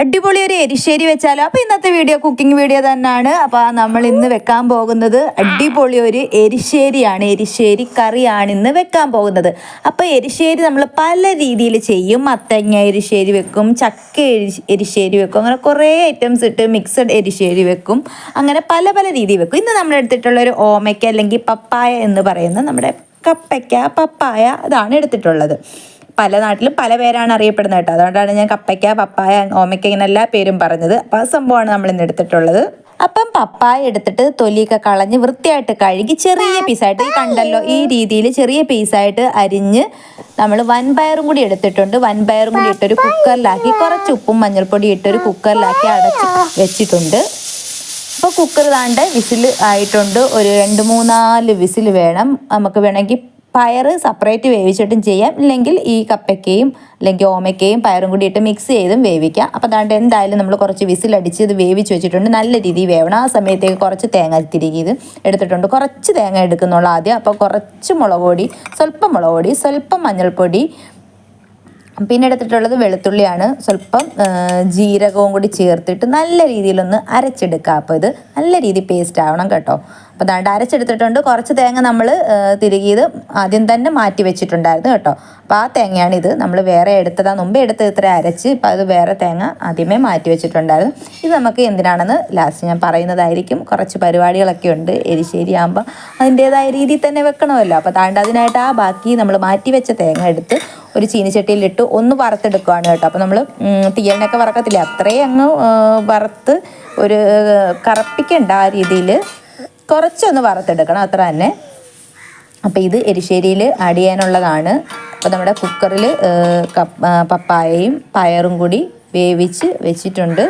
അടിപൊളി ഒരു എരിശ്ശേരി വെച്ചാലോ? അപ്പോൾ ഇന്നത്തെ വീഡിയോ കുക്കിംഗ് വീഡിയോ തന്നെയാണ്. അപ്പോൾ നമ്മൾ ഇന്ന് വെക്കാൻ പോകുന്നത് അടിപൊളി ഒരു എരിശ്ശേരിയാണ്. എരിശ്ശേരി കറിയാണ് ഇന്ന് വെക്കാൻ പോകുന്നത്. അപ്പോൾ എരിശ്ശേരി നമ്മൾ പല രീതിയിൽ ചെയ്യും. മത്തങ്ങ എരിശ്ശേരി വെക്കും ചക്ക എരിശ്ശേരി വെക്കും. അങ്ങനെ കുറേ ഐറ്റംസ് ഇട്ട് മിക്സഡ് എരിശ്ശേരി വെക്കും. അങ്ങനെ പല പല രീതിയിൽ വെക്കും. ഇന്ന് നമ്മൾ എടുത്തിട്ടുള്ള ഒരു ഓമയ്ക്ക അല്ലെങ്കിൽ പപ്പായ എന്ന് പറയുന്ന നമ്മുടെ കപ്പയ്ക്ക പപ്പായ അതാണ് എടുത്തിട്ടുള്ളത്. പല നാട്ടിലും പല പേരാണ് അറിയപ്പെടുന്നത് കേട്ടോ. അതുകൊണ്ടാണ് ഞാൻ കപ്പയ്ക്ക പപ്പായ ഓമയ്ക്ക ഇങ്ങനെ എല്ലാ പേരും പറഞ്ഞത്. അപ്പോൾ ആ സംഭവമാണ് നമ്മൾ ഇന്ന് എടുത്തിട്ടുള്ളത്. അപ്പം പപ്പായ എടുത്തിട്ട് തൊലിയൊക്കെ കളഞ്ഞ് വൃത്തിയായിട്ട് കഴുകി ചെറിയ പീസായിട്ട് ഈ കണ്ടല്ലോ ഈ രീതിയിൽ ചെറിയ പീസായിട്ട് അരിഞ്ഞ് നമ്മൾ വൻപയറും കൂടി എടുത്തിട്ടുണ്ട്. വൻപയറും കൂടി ഇട്ടൊരു കുക്കറിലാക്കി കുറച്ച് ഉപ്പും മഞ്ഞൾപ്പൊടി ഇട്ടൊരു കുക്കറിലാക്കി അടച്ച് വെച്ചിട്ടുണ്ട്. അപ്പോൾ കുക്കർ താണ്ട് വിസിൽ ആയിട്ടുണ്ട്. ഒരു രണ്ട് മൂന്നാൽ വിസിൽ വേണം. നമുക്ക് വേണമെങ്കിൽ പയറ് സെപ്പറേറ്റ് വേവിച്ചിട്ടും ചെയ്യാം. ഇല്ലെങ്കിൽ ഈ കപ്പയ്ക്കയും അല്ലെങ്കിൽ ഓമയ്ക്കയും പയറും കൂടി ഇട്ട് മിക്സ് ചെയ്തും വേവിക്കാം. അപ്പോൾ അതാണ്ട് എന്തായാലും നമ്മൾ കുറച്ച് വിസിലടിച്ച് ഇത് വേവിച്ച് വെച്ചിട്ടുണ്ട്. നല്ല രീതിയിൽ വേവണം. ആ സമയത്തേക്ക് കുറച്ച് തേങ്ങ തിരികെ ഇത് എടുത്തിട്ടുണ്ട്. കുറച്ച് തേങ്ങ എടുക്കുന്നുള്ളൂ ആദ്യം. അപ്പോൾ കുറച്ച് മുളക് പൊടി സ്വല്പം മുളക് പൊടി സ്വല്പം മഞ്ഞൾപ്പൊടി പിന്നെ എടുത്തിട്ടുള്ളത് വെളുത്തുള്ളിയാണ്. സ്വല്പം ജീരകവും കൂടി ചേർത്തിട്ട് നല്ല രീതിയിലൊന്ന് അരച്ചെടുക്കുക അപ്പോൾ ഇത് നല്ല രീതി പേസ്റ്റ് ആവണം കേട്ടോ. അപ്പോൾ ദാണ്ട് അരച്ചെടുത്തിട്ടുണ്ട്. കുറച്ച് തേങ്ങ നമ്മൾ തിരികെ ഇത് ആദ്യം തന്നെ മാറ്റി വെച്ചിട്ടുണ്ടായിരുന്നു കേട്ടോ. അപ്പോൾ ആ തേങ്ങയാണ് ഇത്. നമ്മൾ വേറെ എടുത്തതാണ് മുമ്പേ എടുത്ത് ഇത്ര അരച്ച് ഇപ്പോൾ അത് വേറെ തേങ്ങ ആദ്യമേ മാറ്റി വെച്ചിട്ടുണ്ടായിരുന്നു. ഇത് നമുക്ക് എന്തിനാണെന്ന് ലാസ്റ്റ് ഞാൻ പറയുന്നതായിരിക്കും. കുറച്ച് പരിപാടികളൊക്കെ ഉണ്ട്. എരിശ്ശേരി ആകുമ്പോൾ അതിന്റേതായ രീതിയിൽ തന്നെ വെക്കണമല്ലോ. അപ്പോൾ താണ്ട് അതിനായിട്ട് ആ ബാക്കി നമ്മൾ മാറ്റി വെച്ച തേങ്ങ എടുത്ത് ഒരു ചീനിച്ചട്ടിയിലിട്ട് ഒന്ന് വറുത്തെടുക്കുകയാണ് കേട്ടോ. അപ്പോൾ നമ്മൾ തീയലിനൊക്കെ വറക്കത്തില്ല? അത്രയും അങ്ങ് വറുത്ത് ഒരു കറപ്പിക്കണ്ട ആ രീതിയിൽ കുറച്ചൊന്ന് വറുത്തെടുക്കണം. അത്ര തന്നെ. അപ്പോൾ ഇത് എരിശ്ശേരിയിൽ ആഡ് ചെയ്യാനുള്ളതാണ്. അപ്പോൾ നമ്മുടെ കുക്കറിൽ പപ്പായയും പയറും കൂടി വേവിച്ച് വെച്ചിട്ടുണ്ട്.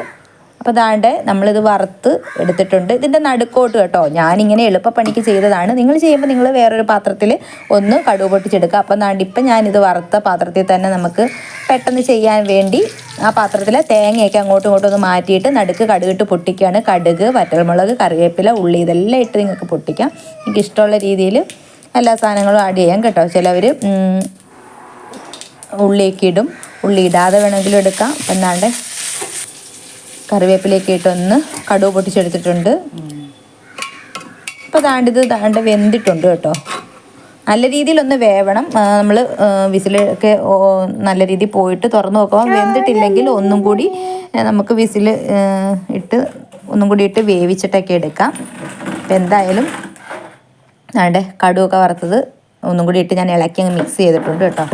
അപ്പോൾ ദാണ്ട് നമ്മളിത് വറുത്ത് എടുത്തിട്ടുണ്ട്. ഇതിന്റെ നടുക്കോട്ട് കേട്ടോ. ഞാനിങ്ങനെ എളുപ്പപ്പണിക്ക് ചെയ്തതാണ്. നിങ്ങൾ ചെയ്യുമ്പോൾ നിങ്ങൾ വേറൊരു പാത്രത്തിൽ ഒന്ന് കടുവ പൊട്ടിച്ചെടുക്കുക. അപ്പം ദാണ്ട് ഇപ്പം ഞാനിത് വറുത്ത പാത്രത്തിൽ തന്നെ നമുക്ക് പെട്ടെന്ന് ചെയ്യാൻ വേണ്ടി ആ പാത്രത്തിലെ തേങ്ങയൊക്കെ അങ്ങോട്ടും ഇങ്ങോട്ടും ഒന്ന് മാറ്റിയിട്ട് നടുക്ക് കടുകിട്ട് പൊട്ടിക്കുകയാണ്. കടുക് വറ്റൽമുളക് കറിവേപ്പില ഉള്ളി ഇതെല്ലാം ഇട്ട് നിങ്ങൾക്ക് പൊട്ടിക്കാം. എനിക്ക് ഇഷ്ടമുള്ള രീതിയിൽ എല്ലാ സാധനങ്ങളും ആഡ് ചെയ്യാം കേട്ടോ. ചിലവർ ഉള്ളിയൊക്കെ ഇടും. ഉള്ളി ഇടാതെ വേണമെങ്കിലും എടുക്കാം. എന്നാണ്ട് കറിവേപ്പിലേക്ക് ഇട്ടൊന്ന് കടുവ് പൊട്ടിച്ചെടുത്തിട്ടുണ്ട്. അപ്പോൾ താണ്ടിത് ഇത് ദാണ്ട് വെന്തിട്ടുണ്ട് കേട്ടോ. നല്ല രീതിയിലൊന്ന് വേവണം. നമ്മൾ വിസിലൊക്കെ നല്ല രീതിയിൽ പോയിട്ട് തുറന്നു നോക്കുമ്പോൾ വെന്തിട്ടില്ലെങ്കിൽ ഒന്നും കൂടി നമുക്ക് വിസിൽ ഇട്ട് ഒന്നും കൂടി ഇട്ട് വേവിച്ചിട്ടൊക്കെ എടുക്കാം. അപ്പം എന്തായാലും അവിടെ കടുവൊക്കെ വറുത്തത് ഒന്നും കൂടി ഇട്ട് ഞാൻ ഇളക്കി അങ്ങ് മിക്സ് ചെയ്തിട്ടുണ്ട് കേട്ടോ.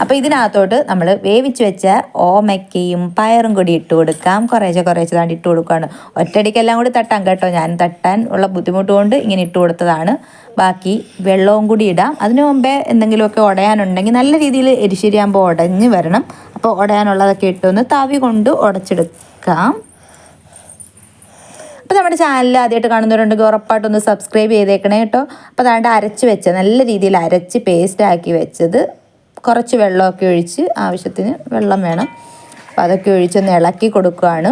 അപ്പോൾ ഇതിനകത്തോട്ട് നമ്മൾ വേവിച്ച് വെച്ച ഓമയ്ക്കയും പയറും കൂടി ഇട്ട് കൊടുക്കാം. കുറേശ്ശെ കുറേശ്ശെ താണ്ട് ഇട്ട് കൊടുക്കുകയാണ് ഒറ്റയടിക്കെല്ലാം കൂടി തട്ടാം കേട്ടോ. ഞാൻ തട്ടാൻ ഉള്ള ബുദ്ധിമുട്ട് കൊണ്ട് ഇങ്ങനെ ഇട്ട് കൊടുത്തതാണ്. ബാക്കി വെള്ളവും കൂടി ഇടാം. അതിനു മുമ്പേ എന്തെങ്കിലുമൊക്കെ ഉടയാനുണ്ടെങ്കിൽ നല്ല രീതിയിൽ എരിശിരിയാകുമ്പോൾ ഉടഞ്ഞ് വരണം. അപ്പോൾ ഉടയാനുള്ളതൊക്കെ ഇട്ടൊന്ന് തവി കൊണ്ട് ഉടച്ചെടുക്കാം അപ്പോൾ നമ്മുടെ ചാനൽ ആദ്യമായിട്ട് കാണുന്നവരുണ്ടെങ്കിൽ ഉറപ്പായിട്ടൊന്ന് സബ്സ്ക്രൈബ് ചെയ്തേക്കണേ കേട്ടോ. അപ്പോൾ അതാണ്ട് അരച്ച് വെച്ച നല്ല രീതിയിൽ അരച്ച് പേസ്റ്റ് ആക്കി വെച്ചത്. കുറച്ച് വെള്ളമൊക്കെ ഒഴിച്ച് ആവശ്യത്തിന് വെള്ളം വേണം. അപ്പോൾ അതൊക്കെ ഒഴിച്ചൊന്ന് ഇളക്കി കൊടുക്കുകയാണ്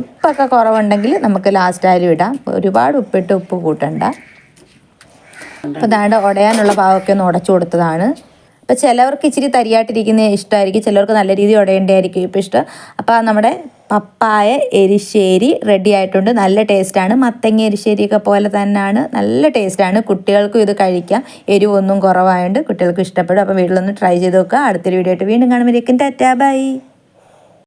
ഉപ്പൊക്കെ കുറവുണ്ടെങ്കിൽ നമുക്ക് ലാസ്റ്റ് ആയാലും ഇടാം. ഒരുപാട് ഉപ്പിട്ട് ഉപ്പ് കൂട്ടണ്ട. അപ്പോൾ അതാണ്ട് ഉടയാനുള്ള ഭാഗമൊക്കെ ഒന്ന് ഉടച്ചു കൊടുത്തതാണ്. അപ്പോൾ ചിലവർക്ക് ഇച്ചിരി തരിയായിട്ടിരിക്കുന്നത് ഇഷ്ടമായിരിക്കും ചിലവർക്ക് നല്ല രീതിയിൽ ഉടയേണ്ടതായിരിക്കും ഇപ്പോൾ ഇഷ്ടം. അപ്പോൾ നമ്മുടെ പപ്പായ എരിശ്ശേരി റെഡി ആയിട്ടുണ്ട്. നല്ല ടേസ്റ്റാണ് മത്തങ്ങ എരിശ്ശേരിയൊക്കെ പോലെ തന്നെയാണ്. നല്ല ടേസ്റ്റാണ് കുട്ടികൾക്കും ഇത് കഴിക്കാം. എരിവൊന്നും കുറവായതുകൊണ്ട് കുട്ടികൾക്ക് ഇഷ്ടപ്പെടും. അപ്പോൾ വീട്ടിലൊന്ന് ട്രൈ ചെയ്ത് നോക്കുക. അടുത്തൊരു വീഡിയോ ആയിട്ട് വീണ്ടും കാണുമ്പോഴേക്കും ടാറ്റാ. ബൈ.